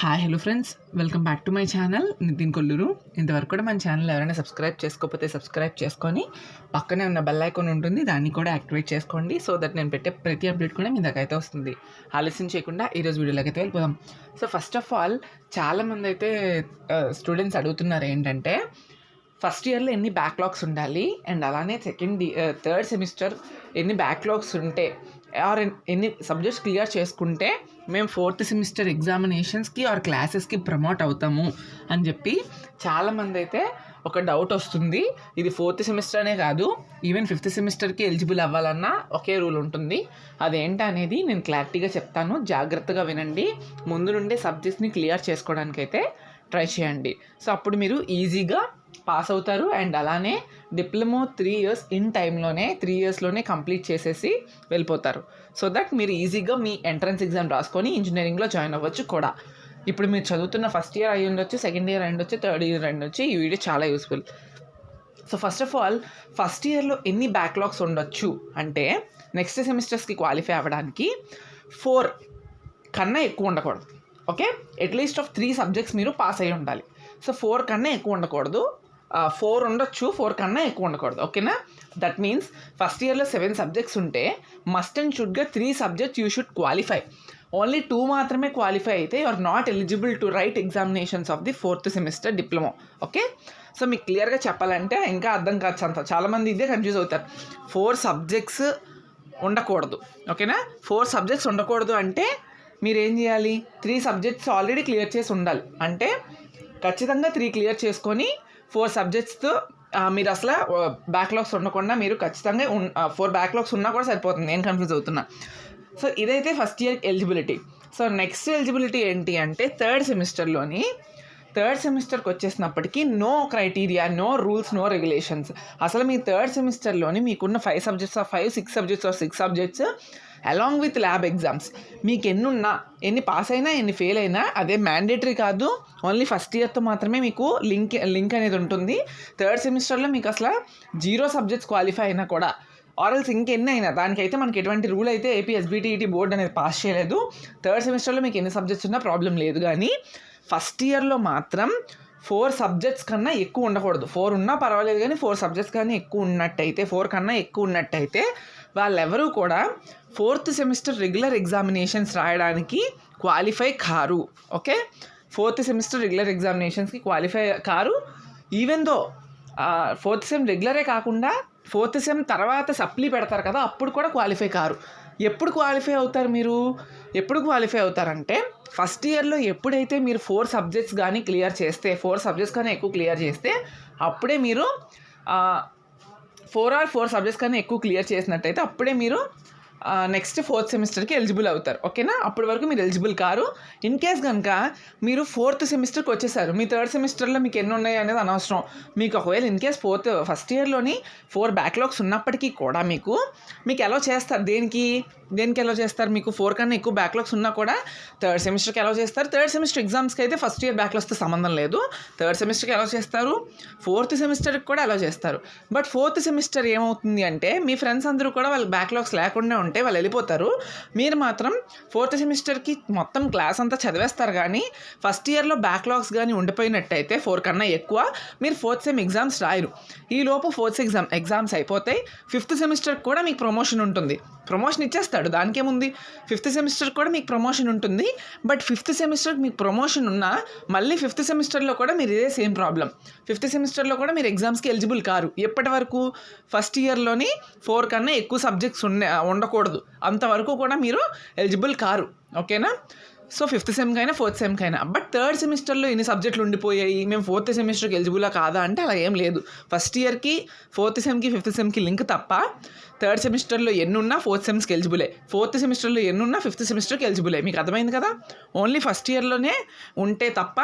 Hi hello friends welcome back to my channel Nithin Kolluru ఇంతవరకు కూడా మన channel ఎవరైనా సబ్స్క్రైబ్ చేసుకోకపోతే సబ్స్క్రైబ్ చేసుకొని పక్కనే ఉన్న బెల్ ఐకాన్ ఉంటుంది దాన్ని కూడా యాక్టివేట్ చేసుకోండి సో దట్ నేను పెట్టే ప్రతి అప్డేట్ కూడా మీ దగ్గర అయితే వస్తుంది. ఆలస్యం చేయకుండా ఈరోజు వీడియోలోకి అయితే వెళ్ళిపోదాం. సో ఫస్ట్ ఆఫ్ ఆల్ చాలామంది అయితే uh, స్టూడెంట్స్ అడుగుతున్నారు ఏంటంటే ఫస్ట్ ఇయర్లో ఎన్ని బ్యాక్లాగ్స్ ఉండాలి? అండ్ అలానే సెకండ్ థర్డ్ సెమిస్టర్ ఎన్ని బ్యాక్లాగ్స్ ఉంటే ఆర్ ఎన్ని సబ్జెక్ట్స్ క్లియర్ చేసుకుంటే మేము ఫోర్త్ సెమిస్టర్ ఎగ్జామినేషన్స్కి ఆర్ క్లాసెస్కి ప్రమోట్ అవుతాము అని చెప్పి చాలామంది అయితే ఒక డౌట్ వస్తుంది. ఇది ఫోర్త్ సెమిస్టర్ అనే కాదు ఈవెన్ ఫిఫ్త్ సెమిస్టర్కి ఎలిజిబుల్ అవ్వాలన్నా ఒకే రూల్ ఉంటుంది. అదేంటి అనేది నేను క్లారిటీగా చెప్తాను. జాగ్రత్తగా వినండి. ముందు నుండే సబ్జెక్ట్స్ని క్లియర్ చేసుకోవడానికి అయితే ట్రై చేయండి. సో అప్పుడు మీరు ఈజీగా పాస్ అవుతారు. అండ్ అలానే డిప్లొమో త్రీ ఇయర్స్ ఇన్ టైంలోనే త్రీ ఇయర్స్లోనే కంప్లీట్ చేసేసి వెళ్ళిపోతారు. సో దట్ మీరు ఈజీగా మీ ఎంట్రన్స్ ఎగ్జామ్ రాసుకొని ఇంజనీరింగ్లో జాయిన్ అవ్వచ్చు కూడా. ఇప్పుడు మీరు చదువుతున్న ఫస్ట్ ఇయర్ అయి ఉండొచ్చు సెకండ్ ఇయర్ అయి ఉండొచ్చు థర్డ్ ఇయర్ అయి ఉండొచ్చు. ఈ వీడియో చాలా useful. So first of all first ఇయర్లో ఎన్ని బ్యాక్లాగ్స్ ఉండొచ్చు అంటే నెక్స్ట్ సెమిస్టర్స్కి క్వాలిఫై అవ్వడానికి ఫోర్ కన్నా ఎక్కువ ఉండకూడదు. Okay? At least of three subjects మీరు పాస్ అయ్యి ఉండాలి. సో ఫోర్ కన్నా ఎక్కువ ఉండకూడదు. ఫోర్ ఉండొచ్చు ఫోర్ కన్నా ఎక్కువ ఉండకూడదు ఓకేనా? దట్ మీన్స్ ఫస్ట్ ఇయర్లో సెవెన్ సబ్జెక్ట్స్ ఉంటే must and షుడ్గా three subjects you should qualify only two మాత్రమే క్వాలిఫై అయితే you are not eligible to write examinations of the fourth semester diploma okay? So మీకు క్లియర్గా చెప్పాలంటే ఇంకా అర్థం కాదు అంత చాలామంది ఇదే కన్ఫ్యూజ్ అవుతారు. ఫోర్ సబ్జెక్ట్స్ ఉండకూడదు ఓకేనా? ఫోర్ సబ్జెక్ట్స్ ఉండకూడదు అంటే మీరు ఏం చేయాలి? త్రీ సబ్జెక్ట్స్ ఆల్రెడీ క్లియర్ చేసి ఉండాలి. అంటే ఖచ్చితంగా త్రీ క్లియర్ చేసుకొని ఫోర్ సబ్జెక్ట్స్తో మీరు అసలు బ్యాక్లాగ్స్ ఉండకుండా మీరు ఖచ్చితంగా ఫోర్ బ్యాక్లాగ్స్ ఉన్నా కూడా సరిపోతుంది. నేను కన్ఫ్యూజ్ అవుతున్నా. సో ఇదైతే first year eligibility so next eligibility ఏంటి అంటే థర్డ్ సెమిస్టర్లోని థర్డ్ సెమిస్టర్కి వచ్చేసినప్పటికీ no criteria no rules no regulations అసలు మీ థర్డ్ సెమిస్టర్లోని మీకున్న five subjects or five six subjects or six subjects along with lab exams మీకు ఎన్ని ఉన్నా ఎన్ని పాస్ అయినా ఎన్ని ఫెయిల్ అయినా అదే మ్యాండేటరీ కాదు. ఓన్లీ ఫస్ట్ ఇయర్తో మాత్రమే మీకు లింక్ లింక్ అనేది ఉంటుంది. థర్డ్ సెమిస్టర్లో మీకు అసలు జీరో సబ్జెక్ట్స్ క్వాలిఫై అయినా కూడా ఆరల్స్ ఇంకెన్ని అయినా దానికైతే మనకి ఎటువంటి రూల్ అయితే ఏపీ ఎస్బిటిఈటీ బోర్డు అనేది పాస్ చేయలేదు. థర్డ్ సెమిస్టర్లో మీకు ఎన్ని సబ్జెక్ట్స్ ఉన్నా ప్రాబ్లం లేదు. కానీ ఫస్ట్ ఇయర్లో మాత్రం ఫోర్ సబ్జెక్ట్స్ కన్నా ఎక్కువ ఉండకూడదు. ఫోర్ ఉన్నా పర్వాలేదు కానీ ఫోర్ సబ్జెక్ట్స్ కానీ ఎక్కువ ఉన్నట్టయితే ఫోర్ కన్నా ఎక్కువ ఉన్నట్టయితే వాళ్ళెవరూ కూడా ఫోర్త్ సెమిస్టర్ రెగ్యులర్ ఎగ్జామినేషన్స్ రాయడానికి క్వాలిఫై కారు. ఓకే? ఫోర్త్ సెమిస్టర్ రెగ్యులర్ ఎగ్జామినేషన్స్కి క్వాలిఫై కారు. ఈవెన్ దో ఫోర్త్ సెమ్ రెగ్యులరే కాకుండా ఫోర్త్ సెమ్ తర్వాత సప్లీ పెడతారు కదా అప్పుడు కూడా క్వాలిఫై కారు. ఎప్పుడు క్వాలిఫై అవుతారు మీరు? ఎప్పుడు క్వాలిఫై అవుతారంటే ఫస్ట్ ఇయర్లో ఎప్పుడైతే మీరు ఫోర్ సబ్జెక్ట్స్ కానీ క్లియర్ చేస్తే ఫోర్ సబ్జెక్ట్స్ కానీ ఎక్కువ క్లియర్ చేస్తే అప్పుడే మీరు ఫోర్ ఆర్ ఫోర్ సబ్జెక్ట్స్ కానీ ఎక్కువ క్లియర్ చేసినట్టయితే అప్పుడే మీరు నెక్స్ట్ ఫోర్త్ సెమిస్టర్కి ఎలిజిబుల్ అవుతారు. ఓకేనా? అప్పటి వరకు మీరు ఎలిజిబుల్ కారు. ఇన్ కేస్ కనుక మీరు ఫోర్త్ సెమిస్టర్కి వచ్చేసారు మీ థర్డ్ సెమిస్టర్లో మీకు ఎన్ని ఉన్నాయి అనేది అనవసరం. మీకు ఒకవేళ ఇన్ కేస్ ఫోర్త్ ఫస్ట్ ఇయర్లోని ఫోర్ బ్యాక్లాగ్స్ ఉన్నప్పటికీ కూడా మీకు మీకు ఎలా చేస్తారు. దేనికి? దేనికి ఎలా చేస్తారు? మీకు ఫోర్ కన్నా ఎక్కువ బ్యాక్లాగ్స్ ఉన్నా కూడా థర్డ్ సెమిస్టర్కి ఎలా చేస్తారు. థర్డ్ సెమిస్టర్ ఎగ్జామ్స్కి అయితే ఫస్ట్ ఇయర్ బ్యాక్లాగ్స్తో సంబంధం లేదు. థర్డ్ సెమిస్టర్కి ఎలా చేస్తారు. ఫోర్త్ సెమిస్టర్కి కూడా ఎలా చేస్తారు. బట్ ఫోర్త్ సెమిస్టర్ ఏమవుతుంది అంటే మీ ఫ్రెండ్స్ అందరూ కూడా వాళ్ళ బ్యాక్లాగ్స్ లేకుండా ఉంటారు అంటే వాళ్ళు వెళ్ళిపోతారు. మీరు మాత్రం ఫోర్త్ సెమిస్టర్కి మొత్తం క్లాస్ అంతా చదివేస్తారు కానీ ఫస్ట్ ఇయర్లో బ్యాక్లాగ్స్ కానీ ఉండిపోయినట్టయితే ఫోర్ కన్నా ఎక్కువ మీరు ఫోర్త్ సెమ్ ఎగ్జామ్స్ రాయరు. ఈ లోపు ఫోర్త్ ఎగ్జామ్ ఎగ్జామ్స్ అయిపోతాయి. ఫిఫ్త్ సెమిస్టర్ కూడా మీకు ప్రమోషన్ ఉంటుంది. ప్రమోషన్ ఇచ్చేస్తాడు దానికేముంది ఫిఫ్త్ సెమిస్టర్ కూడా మీకు ప్రమోషన్ ఉంటుంది. బట్ ఫిఫ్త్ సెమిస్టర్ మీకు ప్రమోషన్ ఉన్నా మళ్ళీ ఫిఫ్త్ సెమిస్టర్లో కూడా మీరు ఇదే సేమ్ ప్రాబ్లం ఫిఫ్త్ సెమిస్టర్లో కూడా మీరు ఎగ్జామ్స్కి ఎలిజిబుల్ కారు. ఎప్పటి వరకు? ఫస్ట్ ఇయర్లోని ఫోర్ కన్నా ఎక్కువ సబ్జెక్ట్స్ ఉండే ఉండకూడదు. అంతవరకు కూడా మీరు ఎలిజిబుల్ కారు. ఓకేనా? సో ఫిఫ్త్ సెమ్కైనా ఫోర్త్ సెమ్కైనా బట్ థర్డ్ సెమిస్టర్లో ఇన్ని సబ్జెక్టులు ఉండిపోయాయి. మేము ఫోర్త్ సెమిస్టర్కి ఎలిజిబులా కాదా అంటే అలా ఏం లేదు. ఫస్ట్ ఇయర్కి ఫోర్త్ సెమ్కి ఫిఫ్త్ సెమ్కి లింక్ తప్ప థర్డ్ సెమిస్టర్లో ఎన్నున్నా ఫోర్త్ సెమ్స్కి ఎలిజిబులే ఫోర్త్ సెమిస్టర్లో ఎన్నున్నా ఫిఫ్త్ సెమిస్టర్కి ఎలిజిబులే మీకు అర్థమైంది కదా? ఓన్లీ ఫస్ట్ ఇయర్లోనే ఉంటే తప్ప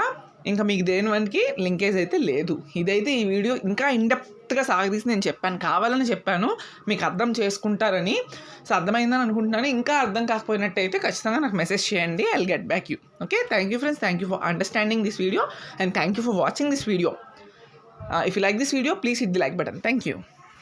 ఇంకా మీకు దేని వానికి లింకేజ్ అయితే లేదు. ఇదైతే ఈ వీడియో ఇంకా ఇండెప్త్గా సాగదీసి నేను చెప్పాను. కావాలని చెప్పాను. మీకు అర్థం చేసుకుంటారని. సో అర్థమైందని అనుకుంటున్నాను. ఇంకా అర్థం కాకపోయినట్టయితే ఖచ్చితంగా నాకు మెసేజ్ చేయండి. I get back you okay thank you friends thank you for understanding this video and thank you for watching this video if you like this video please hit the like button thank you